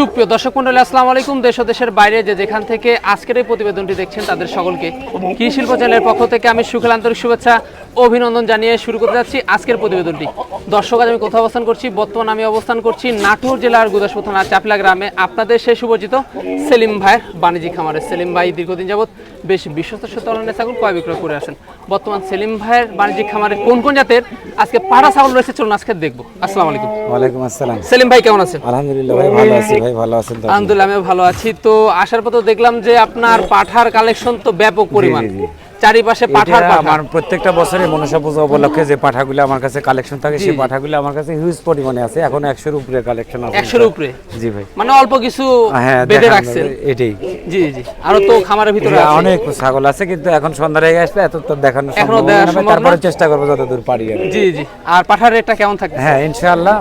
সুপ্রিয় দর্শক মন্ডলী, আসসালামু আলাইকুম। দেশ দেশের বাইরে যে যেখান থেকে আজকের এই প্রতিবেদনটি দেখছেন, তাদের সকলকে কৃষি শিল্প চ্যানেলের পক্ষ থেকে আমি সুখেল আন্তরিক শুভেচ্ছা। অভিনন্দন জানিয়ে শুরু করতে যাচ্ছি আজকের প্রতিবেদনটি। দর্শক আজ আমি কোথাও অবস্থান করছি? বর্তমান আমি অবস্থান করছি নাটোর জেলার গুদাসপুর থানা চাপলা গ্রামে। আপনাদের সেই সুপরিচিত সেলিম ভাইয়ের বাণিজ্যিক খামারে। সেলিম ভাই দীর্ঘদিন যাবৎ বেশ বিশ্বস্ত সত্যলনের ছাগল ক্রয় বিক্রয় করে আসেন। বর্তমান সেলিম ভাইয়ের বাণিজ্যিক খামারে কোন কোন জাতের আজকে পাড়া ছাগল রয়েছে? চলুন আজকে দেখব। আসসালামু আলাইকুম। ওয়ালাইকুম আসসালাম। সেলিম ভাই কেমন আছেন? আলহামদুলিল্লাহ ভাই ভালো আছি ভাই ভালো আছেন তো আলহামদুলিল্লাহ আমি ভালো আছি। তো আসার পর তো দেখলাম যে আপনার পাঠার কালেকশন তো ব্যাপক পরিমাণ। চারিপাশে পাঠার পাঠা আমার প্রত্যেকটা বছরে মনসা পূজা উপলক্ষে যে পাঠাগুলো আমার কাছে কালেকশন থাকে সেই পাঠাগুলো আমার কাছে হিউজ পরিমাণে আছে। এখন একশোর উপরে কালেকশন আছে। একশোর উপরে? জি ভাই। মানে অল্প কিছু হ্যাঁ বেঁধে রাখছেন? এটাই। জি জি। আরও তো খামারের ভিতরে অনেক ছাগল আছে কিন্তু এখন সন্ধ্যা হয়ে আসবে এত তো দেখানো সম্ভব না। তারপরে চেষ্টা করব যতদূর পারি জি জি। আর পাঠার রেটটা কেমন থাকে হ্যাঁ ইনশাআল্লাহ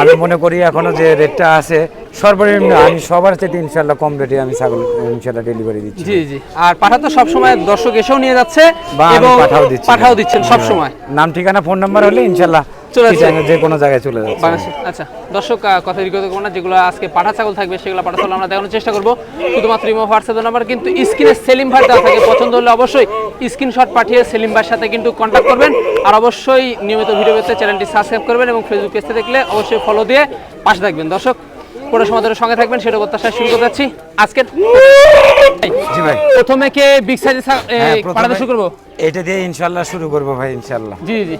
আমি মনে করি এখনও যে রেটটা আছে সর্বনিম্ন আমি সবার চেয়ে ইনশাল্লাহ কম রেটে আমি ছাগল ইনশাল্লাহ ডেলিভারি দিচ্ছি। জি জি। আর পাঠা তো সবসময় দর্শক এসেও নিয়ে যাচ্ছে এবং পাঠাও দিচ্ছি। পাঠাও দিচ্ছেন সবসময়। সব সময় নাম ঠিকানা ফোন নাম্বার হলে ইনশাআল্লাহ চলে ঠিক যে কোনো জায়গায় চলে যাচ্ছে। আচ্ছা দর্শক কথা দীর্ঘ করব যেগুলো আজকে পাঠা ছাগল থাকবে সেগুলো পাঠা ছাগল আমরা দেখানোর চেষ্টা করব। শুধুমাত্র ইমো হোয়াটসঅ্যাপ নাম্বার কিন্তু স্ক্রিনে সেলিম ভাই দেওয়া থাকে। পছন্দ হলে অবশ্যই স্ক্রিনশট পাঠিয়ে সেলিম ভাইয়ের সাথে কিন্তু কন্ট্যাক্ট করবেন। আর অবশ্যই নিয়মিত ভিডিও পেতে চ্যানেলটি সাবস্ক্রাইব করবেন এবং ফেসবুক পেজে দেখলে অবশ্যই ফলো দিয়ে পাশে থাকবেন। দর্শক পুরো সঙ্গে থাকবেন সেটা প্রত্যাশা শুরু করতে যাচ্ছি। আজকের ভাই। প্রথমে কে বিগ সাইজে হ্যাঁ, পাঠাতে শুরু করব? এটা দিয়ে ইনশাল্লাহ শুরু করব ভাই ইনশাল্লাহ। জি জি।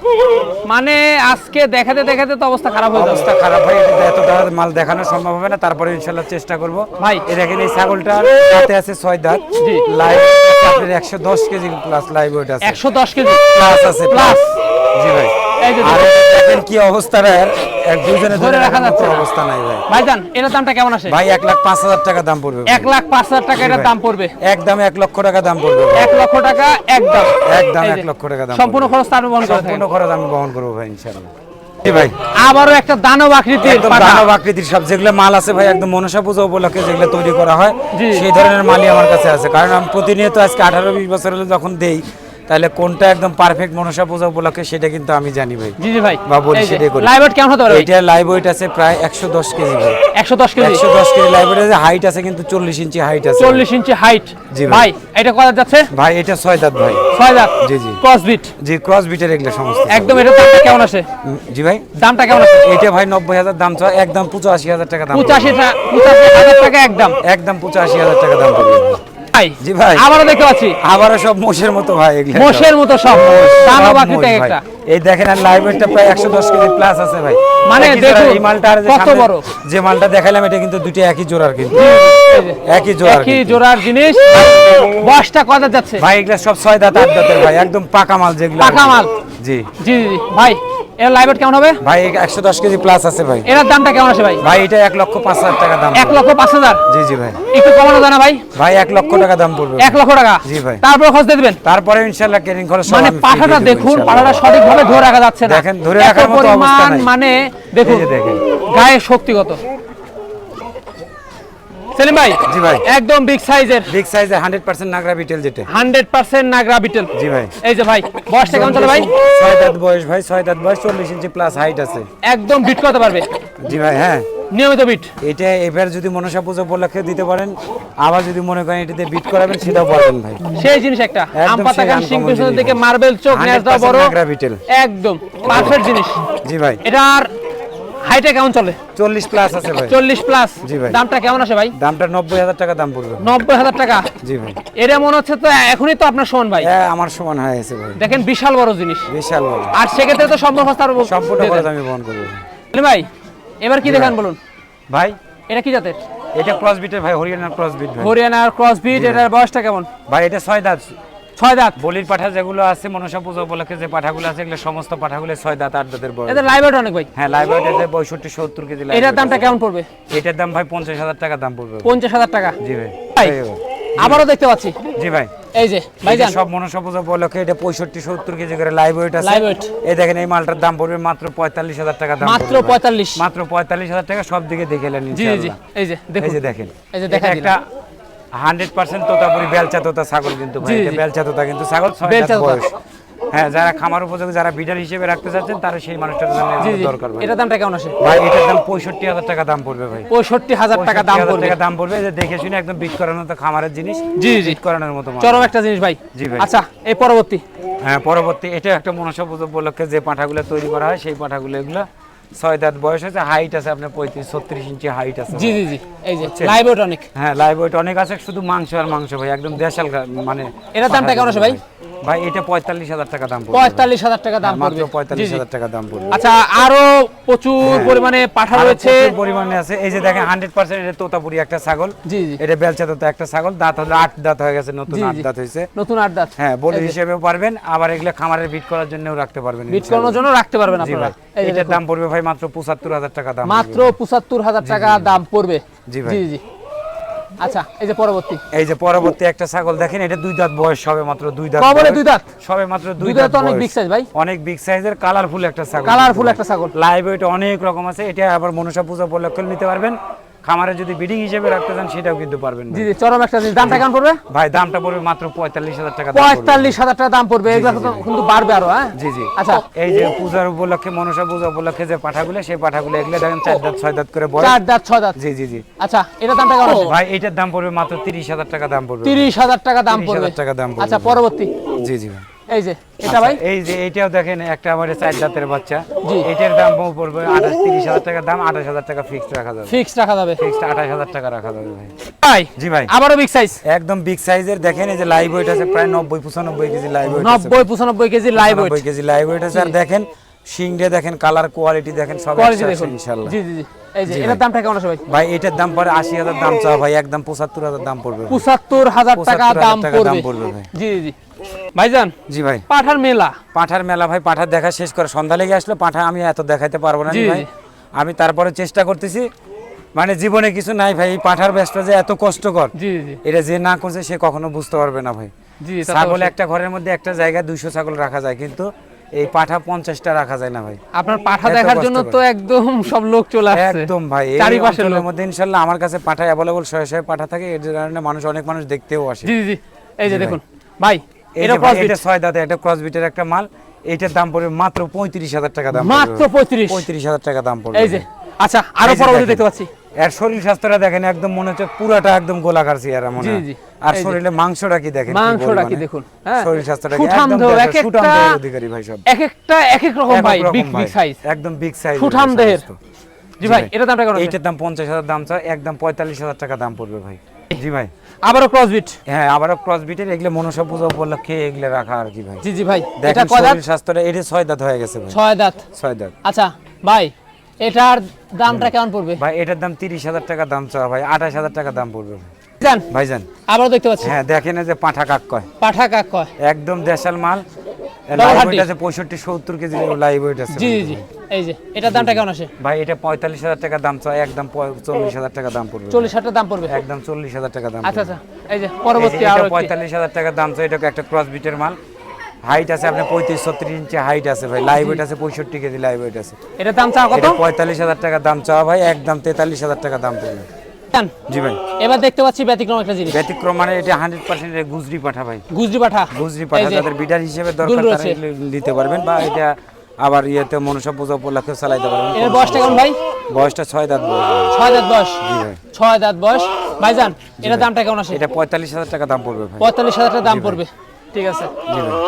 মানে আজকে দেখাতে দেখাতে তো অবস্থা খারাপ হয়ে অবস্থা খারাপ হয়ে এটা এত দাঁড়া মাল দেখানো সম্ভব হবে না তারপরে ইনশাল্লাহ চেষ্টা করব। ভাই। এই দেখেন এই ছাগলটা হাতে আছে ছয় দাঁত। জি। লাইভ আপনার একশো দশ কেজি প্লাস লাইভ ওয়েট আছে। একশো দশ কেজি। প্লাস আছে প্লাস জি ভাই। আর দেখেন। কি অবস্থা রে। এক দুজনে ধরে ধরে রাখা যাচ্ছে অবস্থা নাই ভাই। ভাইজান এটার দামটা কেমন আসে? ভাই এক লাখ পাঁচ হাজার টাকা দাম পড়বে ভাই। লাখ পাঁচ হাজার টাকা এটার দাম পড়বে। একদম এক লক্ষ টাকা দাম পড়বে ভাই। লক্ষ টাকা একদম একদম এই লক্ষ টাকা দাম সম্পূর্ণ খরচ তার বহন করে সম্পূর্ণ খরচ আমি বহন করব ভাই ইনশাআল্লাহ। ভাই। আবারও একটা দানব আকৃতির দানব আকৃতির সব যেগুলো মাল আছে ভাই একদম মনসা পূজা উপলক্ষে যেগুলো তৈরি করা হয়। সেই ধরনের মালই আমার কাছে আছে। কারণ আমি প্রতিনিয়ত আজকে আঠারো বিশ বছর যখন দেই তাহলে কোনটা একদম পারফেক্ট মনসা পূজা উপলক্ষে সেটা কিন্তু আমি জানি ভাই। জি জি ভাই। বা বলি সেটাই করি। লাইভ ওয়েট কেমন হতে পারে এইটা লাইভ ওয়েট আছে প্রায় একশো দশ কেজি ভাই। একশো দশ কেজি? একশো দশ কেজি লাইভ ওয়েট আছে হাইট আছে কিন্তু চল্লিশ ইঞ্চি হাইট আছে। চল্লিশ ইঞ্চি হাইট জি ভাই। এটা কত যাচ্ছে? ভাই এটা ছয় দাঁত ভাই। ছয় হাজার জি, জি। ক্রস বিট জি ক্রস বিটের এগুলো সমস্ত। একদম এটা দামটা কেমন আসে? জি ভাই। দামটা কেমন আছে এটা ভাই নব্বই হাজার দাম চাও একদম পঁচাশি হাজার টাকা দাম। পড়বে। পঁচাশি টা- পঁচাশি হাজার টাকা একদম। একদম পঁচাশি হাজার টাকা দাম। পড়বে ভাই জি ভাই। আবারও দেখতে পাচ্ছি। আবারও সব মোষের মতো ভাই এগুলো মোষের মতো সব একটা। এই দেখেন আর লাইভ ওয়েটটা প্রায় একশো দশ কেজি প্লাস আছে ভাই। মানে এই মালটা আর কত বড়। যে মালটা দেখালাম এটা কিন্তু দুটো একই জোড়ার কিন্তু। একই জোড়ার একই। জোড়ার জিনিস। বয়সটা কত যাচ্ছে? ভাই এগুলা সব ছয় দাঁত আট দাঁতের ভাই। একদম পাকা মাল যেগুলো পাকা মাল। জি জি জি। ভাই এর লাইভ কেমন হবে? ভাই একশো দশ কেজি প্লাস আছে ভাই। এর দামটা কেমন আছে ভাই? ভাই এটা 1 লক্ষ পাঁচ হাজার টাকা দাম 1 লক্ষ পাঁচ হাজার? জি জি ভাই। একটু কমানো জানা ভাই? ভাই 1 লক্ষ টাকা দাম পড়বে 1 লক্ষ টাকা? জি ভাই। তারপর খরচ দিয়ে দিবেন? তারপরে ইনশাল্লাহ কেরিং খরচ মানে পাঠাটা দেখুন। পাঠাটা সঠিকভাবে ধরে রাখা যাচ্ছে না। দেখেন, ধরে রাখার মতো অবস্থা নাই। মানে দেখেন। গায়ে শক্তিগত। সেলিম ভাই জি ভাই। একদম বিগ সাইজের বিগ সাইজে হান্ড্রেড পার্সেন্ট নাগরা বিটেল যেটা। হান্ড্রেড পার্সেন্ট নাগরা বিটেল জি ভাই। এই যে ভাই বয়সটা কেমন চলে ভাই? ছয় দাঁত বয়স ভাই ছয় দাঁত বয়স চল্লিশ ইঞ্চি প্লাস হাইট আছে। একদম বিট করতে পারবে। জি ভাই হ্যাঁ। নিয়মিত বিট এটা এবার যদি মনসা পুজো উপলক্ষে দিতে পারেন আবার যদি মনে করেন এটাতে বিট করাবেন সেটাও পারবেন ভাই। সেই জিনিস একটা। আম পাতা সেই সিং দিকে ভাই। মার্বেল চোখ 100% বড়। একদম পারফেক্ট জিনিস। জি ভাই এটার হাইটে কেমন চলে? চল্লিশ প্লাস আছে ভাই। চল্লিশ প্লাস জি ভাই। দামটা কেমন আসে ভাই? দামটা নব্বই হাজার টাকা দাম পড়বে। নব্বই হাজার টাকা? জি ভাই। এটা মনে হচ্ছে তো এখনই তো আপনার সমান ভাই। হ্যাঁ আমার সমান হয়ে ভাই। দেখেন বিশাল বড় জিনিস। বিশাল বড়। আর সেক্ষেত্রে তো সম্পূর্ণ খরচ সম্পূর্ণ খরচ আমি বহন করব। ভাই এবার কি দেখান বলুন? ভাই এটা কি জাতের? এটা ক্রস বিটের ভাই হরিয়ানার ক্রস বিট ভাই। হরিয়ানার ক্রস বিট এটার বয়সটা কেমন? ভাই এটা ছয় দাঁত। ছয় দাঁত। বলির পাঠা যেগুলো আছে মনসা পূজা উপলক্ষে যে পাঠাগুলো আছে এগুলো সমস্ত পাঠাগুলো ছয় দাঁত আট দাঁতের বয়স। এদের লাইভ অনেক ভাই। হ্যাঁ লাইভ ওয়েট পঁয়ষট্টি সত্তর কেজি এটার দামটা কেমন পড়বে? এটার দাম ভাই পঞ্চাশ হাজার টাকা দাম পড়বে। পঞ্চাশ হাজার টাকা? জি ভাই। আবারও দেখতে পাচ্ছি। জি ভাই। এই যে ভাইজান। সব মনসা পূজা উপলক্ষে এটা পঁয়ষট্টি সত্তর কেজি করে লাইভ ওয়েট আছে। এই দেখেন এই মালটার দাম পড়বে মাত্র পঁয়তাল্লিশ হাজার টাকা দাম মাত্র পড়বে ভাই। পঁয়তাল্লিশ। মাত্র পঁয়তাল্লিশ হাজার টাকা সব দিকে দেখে নেন জি জি জি এই যে এই দেখুন যে দেখেন। এই যে দেখা একটা হান্ড্রেড পার্সেন্ট তোতাপুরি বেলচা তোতা ছাগল কিন্তু ভাই। এটা। বেলচা তোতা কিন্তু ছাগল ছয়। বয়স। হ্যাঁ যারা খামার উপযোগী যারা বিডার হিসেবে রাখতে চাচ্ছেন তারা সেই মানুষটার জন্য দরকার ভাই। এটার দামটা কেমন আসে? ভাই এটার দাম পঁয়ষট্টি হাজার টাকা দাম পড়বে ভাই। পঁয়ষট্টি হাজার টাকা দাম পড়বে। টাকা দাম পড়বে। যে দেখে শুনে একদম বিট করানোর মতো খামারের জিনিস। জি জি। করানোর মতো চরম একটা জিনিস ভাই। জি ভাই। আচ্ছা এই পরবর্তী। হ্যাঁ পরবর্তী। এটা একটা মনসা উপলক্ষে যে পাঁঠাগুলো তৈরি করা হয় সেই পাঁঠাগুলো এগুলো ছয় দাঁত বয়স আছে হাইট আছে আপনার পঁয়ত্রিশ ছত্রিশ ইঞ্চি হাইট আছে জি জি জি এই যে লাইভ অনেক। হ্যাঁ লাইভ অনেক আছে শুধু মাংস আর মাংস ভাই একদম দেশাল মানে এটার দামটা কেমন আছে ভাই? ভাই এটা পঁয়তাল্লিশ হাজার টাকা দাম পঁয়তাল্লিশ হাজার টাকা দাম হ্যাঁ, মাত্র পঁয়তাল্লিশ হাজার টাকা দাম পড়বে। আচ্ছা আরও প্রচুর পরিমাণে পাঠা রয়েছে। পরিমাণে আছে। এই যে দেখেন হান্ড্রেড পার্সেন্ট এটা তোতাপুরি একটা ছাগল। জি জি। এটা বেলচা তোতা একটা ছাগল। দাঁত হলো আট দাঁত হয়ে গেছে নতুন আট দাঁত হয়েছে। নতুন আট দাঁত। হ্যাঁ বলি হিসেবেও পারবেন। আবার এগুলো খামারের বিট করার জন্যও রাখতে পারবেন বিট করানোর জন্য রাখতে পারবেন আপনারা। এটার দাম পড়বে ভাই মাত্র পঁচাত্তর হাজার টাকা দাম মাত্র। পঁচাত্তর হাজার টাকা দাম পড়বে। জি ভাই। জি জি। আচ্ছা এই যে পরবর্তী। এই যে পরবর্তী একটা ছাগল দেখেন এটা দুই দাঁত বয়স সবে মাত্র দুই দাঁত কবলে দুই দাঁত? সবে মাত্র দুই দাঁত অনেক। বিগ সাইজ ভাই। অনেক বিগ সাইজের কালারফুল একটা ছাগল। কালারফুল একটা ছাগল। লাইভ ওয়েট অনেক রকম আছে এটা আবার মনসা পূজা উপলক্ষে নিতে পারবেন। খামারে যদি বিডিং হিসেবে রাখতে চান সেটাও কিন্তু পারবেন জি জি চরম একটা জিনিস। দামটা কেমন পড়বে? ভাই দামটা পড়বে মাত্র পঁয়তাল্লিশ হাজার টাকা দাম পড়বে। পঁয়তাল্লিশ হাজার টাকা দাম পড়বে। এগুলো কিন্তু বাড়বে আরও হ্যাঁ? জি জি। আচ্ছা। এই যে পূজার উপলক্ষে মনসা পূজা উপলক্ষে যে পাঠাগুলো সেই পাঠাগুলো এগুলো দেখেন চার দাঁত ছয় দাঁত করে বয়স চার দাঁত ছয় দাঁত। জি জি জি। আচ্ছা এটার দামটা কেমন ভাই এটার দাম পড়বে মাত্র তিরিশ হাজার টাকা দাম পড়বে। তিরিশ হাজার টাকা দাম 30,000 পড়বে। টাকা দাম পড়বে। আচ্ছা পরবর্তী। জি জি ভাই। এই যে এটা ভাই? আচ্ছা, এই যে এইটাও দেখেন একটা আমার চার দাঁতের বাচ্চা। এটার দাম পড়বে আঠাশ তিরিশ হাজার টাকা দাম আঠাশ হাজার টাকা ফিক্সড রাখা যাবে। ফিক্স রাখা যাবে। ফিক্সড আঠাশ হাজার টাকা রাখা যাবে ভাই। ভাই জি ভাই। আবারও বিগ সাইজ একদম বিগ সাইজের দেখেন এই যে লাইভ ওয়েট আছে প্রায় নব্বই পঁচানব্বই কেজি লাইভ ওয়েট নব্বই পঁচানব্বই কেজি লাইভ ওয়েট কেজি লাইভ ওয়েট আছে। আর দেখেন কালার কোয়ালিটি দেখেন সব ইনশাল্লাহ জি জি জি। এই যে এটার দামটা কেমন আছে ভাই ভাই এটার দাম পড়ে আশি হাজার দাম চাওয়া ভাই একদম পঁচাত্তর হাজার দাম পড়বে ভাই। পঁচাত্তর হাজার টাকা 75,000 টাকা দাম পড়বে পড়বে জি জি জি। ভাইজান জি ভাই। পাঠার মেলা। পাঠার মেলা ভাই পাঠার দেখা শেষ করে সন্ধ্যা লেগে আসলো পাঠা আমি এত দেখাইতে পারব না ভাই। আমি তারপরে চেষ্টা করতেছি মানে জীবনে কিছু নাই ভাই এই পাঠার ব্যস্ত যে এত কষ্টকর। এটা যে না করছে সে কখনো বুঝতে পারবে না ভাই। ছাগল একটা ঘরের মধ্যে একটা জায়গায় দুইশো ছাগল রাখা যায় কিন্তু এই পাঠা পঞ্চাশটা রাখা যায় না ভাই। আপনার পাঠা দেখার জন্য তো একদম সব লোক চলে আসছে। একদম ভাই চারিপাশের অঞ্চলের লোক। মধ্যে ইনশাল্লাহ আমার কাছে পাঠা অ্যাভেলেবল শয়ে শয়ে পাঠা থাকে এর কারণে মানুষ অনেক মানুষ দেখতেও আসে। জি জি এই যে দেখুন ভাই এটা ভাই, এটা ছয় দাঁতে একটা ক্রস বিটের একটা মাল। এইটার দাম পড়বে মাত্র পঁয়ত্রিশ হাজার টাকা দাম মাত্র পঁয়ত্রিশ। পঁয়ত্রিশ হাজার টাকা দাম পড়বে এই যে আচ্ছা আরও পরবর্তী দেখতে পাচ্ছি। এর শরীর স্বাস্থ্যটা দেখেন একদম মনে হচ্ছে পুরাটা একদম গোলাকার চেহারা মনে হয়। আর শরীরে মাংসটা কি দেখেন মাংসটা কি দেখুন হ্যাঁ? শরীর স্বাস্থ্যটা একদম এক একটা অধিকারী ভাই সব। এক একটা এক এক রকম ভাই বিগ বিগ সাইজ একদম বিগ সাইজ সুঠাম দেহের। জি ভাই এটা দামটা আছে? এইটার দাম পঞ্চাশ হাজার দাম চাই একদম পঁয়তাল্লিশ হাজার টাকা দাম পড়বে ভাই। জি ভাই। আবারও ক্রসবিট হ্যাঁ আবারও ক্রস বিটের এগুলো মনসা পূজা উপলক্ষে এগুলো রাখা আর কি ভাই। জি জি ভাই এটা কয় দাঁত? শরীর স্বাস্থ্যটা এটা ছয় দাঁত হয়ে গেছে ভাই। ছয় দাঁত। ছয় দাঁত। আচ্ছা ভাই এটার দামটা কেমন পড়বে? ভাই এটার দাম তিরিশ হাজার টাকা দাম চাওয়া ভাই। আঠাশ হাজার টাকা দাম পড়বে। ভাই জান ভাইজান। আবারও দেখতে পাচ্ছি। হ্যাঁ দেখেন যে পাঠা কাক কয়। পাঠা কাক কয়। একদম দেশাল মাল। পঁয়ষট্টি সত্তর কেজি লাইভ ওয়েট আছে। জি জি জি। এই যে এটার দামটা কেমন আসে? ভাই এটা পঁয়তাল্লিশ হাজার টাকা দাম চাই একদম চল্লিশ হাজার টাকা দাম পড়বে। চল্লিশ হাজার দাম পড়বে? একদম চল্লিশ হাজার টাকা দাম আচ্ছা আচ্ছা। এই যে পরবর্তী পঁয়তাল্লিশ হাজার টাকা দাম চাই এটা একটা ক্রস বিটের মাল। হাইট আছে আপনার পঁয়ত্রিশ ছত্রিশ ইঞ্চি হাইট আছে ভাই। লাইভ ওয়েট আছে পঁয়ষট্টি কেজি লাইভ ওয়েট আছে। এটার দাম চাও কত? পঁয়তাল্লিশ হাজার টাকা দাম চাওয়া ভাই একদম তেতাল্লিশ হাজার টাকা দাম পড়বে। জি ভাই। এবার দেখতে পাচ্ছি ব্যতিক্রম একটা জিনিস। ব্যতিক্রম মানে এটা হান্ড্রেড পার্সেন্ট গুজরি পাঠা ভাই। গুজরি পাঠা। গুজরি পাঠা যাদের বিডার হিসেবে দরকার তারা নিতে পারবেন বা এটা আবার ইয়েতে মনসা পূজা উপলক্ষে চালাইতে পারবেন। এর বয়সটা কেমন ভাই? বয়সটা ছয় দাঁত বয়স। ছয় দাঁত বয়স? জি ভাই। ছয় দাঁত বয়স। ভাইজান এটার দামটা কেমন আসে? এটা পঁয়তাল্লিশ হাজার টাকা দাম পড়বে পঁয়তাল্লিশ হাজার টাকা দাম পড়বে। ঠিক আছে।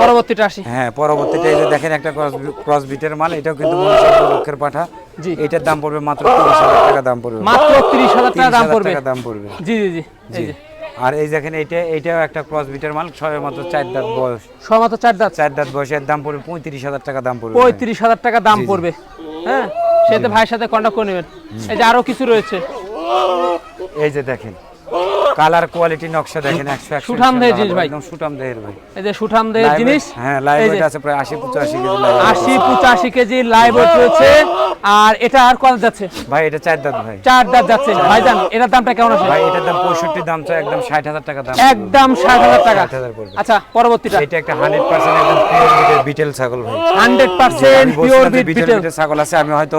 পরবর্তীটা আসি। হ্যাঁ পরবর্তীতে এই যে দেখেন একটা ক্রস ক্রস বিটের মাল এটাও কিন্তু উপলক্ষের পাঠা। জি। এটার দাম পড়বে মাত্র তিরিশ হাজার টাকা দাম পড়বে। মাত্র তিরিশ হাজার টাকা দাম পড়বে। টাকা দাম পড়বে। জি জি জি এই যে। আর এই দেখেন এইটা এইটাও একটা ক্রস বিটের মাল সবে মাত্র চার দাঁত বয়স। সমাত্র চার দাঁত। চার দাঁত বয়সের দাম পড়বে পঁয়ত্রিশ হাজার টাকা দাম পড়বে। পঁয়ত্রিশ হাজার টাকা দাম। পড়বে। হ্যাঁ? সেতে ভাইয়ের সাথে কন্ট্যাক্ট করে নেবেন। এই যে আরও কিছু রয়েছে। এই যে দেখেন। কালার কোয়ালিটি নকশা দেখেন একশো একশো সুঠাম দেহের জিনিস ভাই। একদম সুঠাম দেহের ভাই। এই যে সুঠাম দেহের জিনিস হ্যাঁ লাইভ ওয়েট আছে প্রায় আশি পঁচাশি কেজি live weight আশি আছে। পঁচাশি কেজি লাইভ ওয়েট রয়েছে। আর এটা আর কত যাচ্ছে? ভাই এটা চার দাঁত ভাই। চার দাঁত যাচ্ছে। ভাইজান এটার দামটা কেমন আছে? ভাই এটার দাম পঁয়ষট্টি দাম তো একদম ষাট হাজার টাকা দাম। একদম ষাট হাজার টাকা। 60,000 পড়বে। আচ্ছা পরবর্তীটা। এটা একটা হান্ড্রেড পার্সেন্ট একদম পিওর বিটেল ছাগল ভাই। হান্ড্রেড আমি পার্সেন্ট পিওর বিটেল ছাগল আছে আমি হয়তো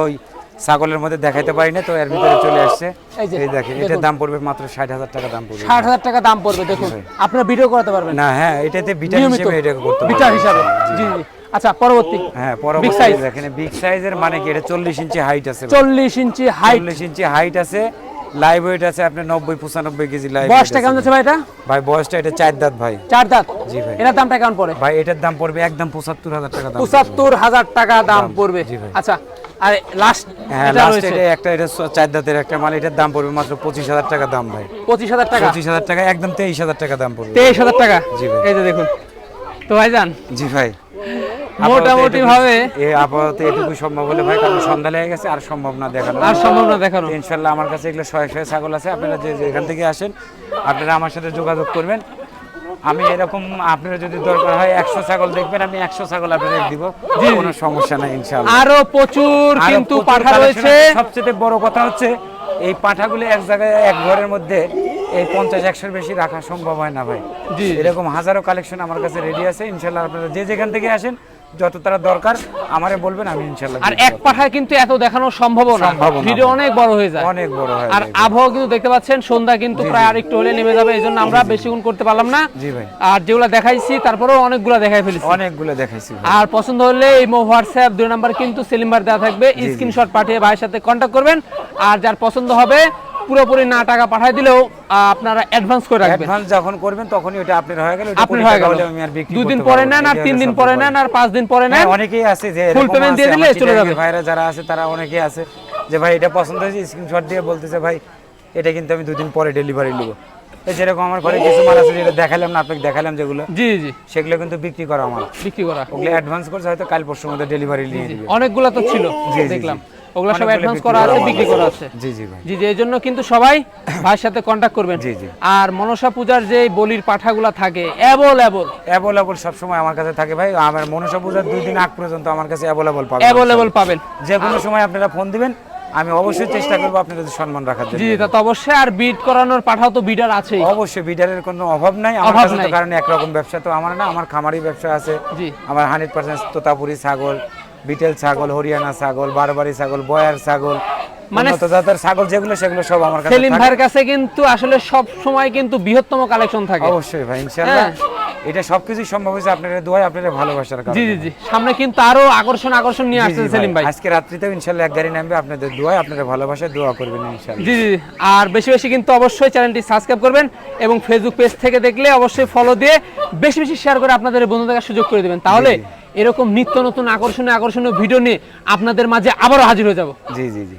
ছাগলের মধ্যে দেখাইতে পারি না তো এর ভিতরে চলে আসছে। এই দেখেন। এটার দাম পড়বে মাত্র ষাট হাজার টাকা দাম পড়বে। ষাট হাজার টাকা দাম পড়বে দেখুন। আপনারা ভিডিও করাতে পারবেন। না হ্যাঁ এটাতে নিয়মিত। হিসেবে এটাকে করতে পারবেন। হিসাবে। জি জি আচ্ছা পরবর্তী। হ্যাঁ পরবর্তী। দেখেন বিগ সাইজের মানে কি? এটা চল্লিশ ইঞ্চি হাইট আছে। ভাই। চল্লিশ ইঞ্চি হাইট চল্লিশ ইঞ্চি হাইট আছে। লাইভ ওয়েট আছে আপনার নব্বই পঁচানব্বই কেজি লাইভ বয়সটা কেমন যাচ্ছে ভাই এটা? ভাই বয়সটা এটা চার দাঁত ভাই। চার দাঁত? জি ভাই। এটার দামটা কেমন পড়ে? ভাই এটার দাম পড়বে একদম পঁচাত্তর হাজার টাকা দাম পড়বে। পঁচাত্তর হাজার টাকা দাম পড়বে। জি ভাই। আচ্ছা আর লাস্ট হ্যাঁ লাস্ট এটা একটা এটা চার দাঁতের একটা মাল এটার দাম পড়বে মাত্র পঁচিশ হাজার টাকা দাম ভাই। পঁচিশ হাজার টাকা? পঁচিশ হাজার টাকা একদম তেইশ হাজার টাকা দাম পড়বে। তেইশ হাজার টাকা? জি ভাই। এই যে দেখুন। তো ভাইজান জি ভাই। মোটামুটি ভাবে এ আপাতত এটুকু সম্ভব হলে ভাই কারণ সন্ধ্যা লেগে গেছে আর সম্ভব না দেখানো। আর সম্ভব না দেখানো। আমার কাছে এগুলো শয়ে শয়ে ছাগল আছে আপনারা যে এখান থেকে আসেন আপনারা আমার সাথে যোগাযোগ করবেন। আমি এরকম আপনারা যদি দরকার হয় একশো ছাগল দেখবেন আমি একশো ছাগল আপনাদের দিব। কোনো সমস্যা নাই ইনশাল্লাহ আরও প্রচুর কিন্তু পাঠা রয়েছে। সবচেয়ে বড় কথা হচ্ছে এই পাঠাগুলো এক জায়গায় এক ঘরের মধ্যে এই পঞ্চাশ একশোর বেশি রাখা সম্ভব হয় না ভাই। এরকম হাজারো কালেকশন আমার কাছে রেডি আছে। ইনশাল্লাহ আপনারা যে যেখান থেকে আসেন যত তারা দরকার আমারে বলবেন আমি ইনশাল্লাহ আর এক পাঠায় কিন্তু এত দেখানো সম্ভব না। ভিডিও অনেক বড় হয়ে যায়। অনেক বড় হয় আর আবহাওয়া কিন্তু দেখতে পাচ্ছেন সন্ধ্যা কিন্তু প্রায় আরেকটু হলে নেমে যাবে এই জন্য আমরা বেশিক্ষণ করতে পারলাম না। জি ভাই। আর যেগুলো দেখাইছি তারপরেও অনেকগুলো দেখাই ফেলেছি। অনেকগুলো দেখাইছি আর পছন্দ হলে এই মো হোয়াটসঅ্যাপ দুই নাম্বার কিন্তু সেলিম্বার দেওয়া থাকবে। স্ক্রিনশট পাঠিয়ে ভাইয়ের সাথে কন্ট্যাক্ট করবেন। আর যার পছন্দ হবে পুরোপুরি না টাকা পাঠাই দিলেও আপনারা অ্যাডভান্স করে রাখবেন। অ্যাডভান্স যখন করবেন তখনই ওটা আপনার হয়ে গেল। আপনি হয়ে গেল। আমি আর বিক্রি দুদিন করতে পরে নেন। আর তিন দিন পরে। নেন আর পাঁচ দিন পরে নেন। হ্যাঁ, অনেকেই আছে যে এরকম payment দিয়ে দিলে চলে যাবে। ভাইরা যারা আছে তারা অনেকেই আছে যে ভাই এটা পছন্দ হয়েছে স্ক্রিনশট দিয়ে বলতেছে ভাই এটা কিন্তু আমি দুদিন পরে ডেলিভারি নেব। এই যেরকম আমার ঘরে কিছু মাল আছে যেটা দেখালাম না আপনাকে দেখালাম যেগুলো জি জি। সেগুলো কিন্তু বিক্রি করা আমার। বিক্রি করা। ওগুলো অ্যাডভান্স করছে হয়তো কাল পরশুর মধ্যে ডেলিভারি নিয়ে অনেকগুলো তো ছিল দেখলাম। ওগুলো সব অ্যাডভান্স করা আছে বিক্রি করা আছে। জি জি ভাই। জি জি এই জন্য কিন্তু সবাই ভাইয়ের সাথে করবেন। জি, জি। আর মনসা পূজার যে বলির পাঠাগুলা থাকে অ্যাভেলেবল অ্যাভেলেবল সবসময় আমার কাছে থাকে ভাই। আমার মনসা পূজার দুই দিন আগ পর্যন্ত আমার কাছে অ্যাভেলেবল পাবেন। অ্যাভেলেবল পাবেন। যে কোনো সময় আপনারা ফোন দিবেন। আমি অবশ্যই চেষ্টা করব আপনাদের সম্মান রাখার জন্য। জি তা তো অবশ্যই। আর বিট করানোর পাঠাও তো বিডার আছেই। অবশ্যই বিডারের কোনো অভাব নাই। আমার অভাব কাছে তো নাই। কারণ একরকম ব্যবসা তো আমার না। আমার খামারি ব্যবসা আছে। জি। আমার হান্ড্রেড পার্সেন্ট তোতাপুরি ছাগল। বিটেল ছাগল হরিয়ানা ছাগল বারবারি ছাগল বয়ার ছাগল মানে উন্নত জাতের ছাগল যেগুলো সেগুলো সব আমার কাছে সেলিম থাকে। ভাইয়ের কাছে কিন্তু আসলে সব সময় কিন্তু বৃহত্তম কালেকশন থাকে। অবশ্যই ভাই ইনশাআল্লাহ। হ্যাঁ। এটা সবকিছু সম্ভব হয়েছে আপনাদের দোয়ায় আপনাদের ভালোবাসার কারণে। জি জি জি। সামনে কিন্তু আরও আকর্ষণ আকর্ষণ নিয়ে সেলিম ভাই। আজকে রাত্রিতেও ইনশাআল্লাহ এক গাড়ি নামবে আপনাদের দোয়ায় আপনাদের ভালোবাসায় দোয়া করবেন ইনশাআল্লাহ। জি জি জি। আর বেশি বেশি কিন্তু অবশ্যই চ্যানেলটি সাবস্ক্রাইব করবেন এবং ফেসবুক পেজ থেকে দেখলে অবশ্যই ফলো দিয়ে বেশি বেশি শেয়ার করে আপনাদের বন্ধু দেখার সুযোগ করে দেবেন। তাহলে এরকম নিত্য নতুন আকর্ষণীয় আকর্ষণীয় ভিডিও নিয়ে আপনাদের মাঝে আবারও হাজির হয়ে যাব। জি জি জি।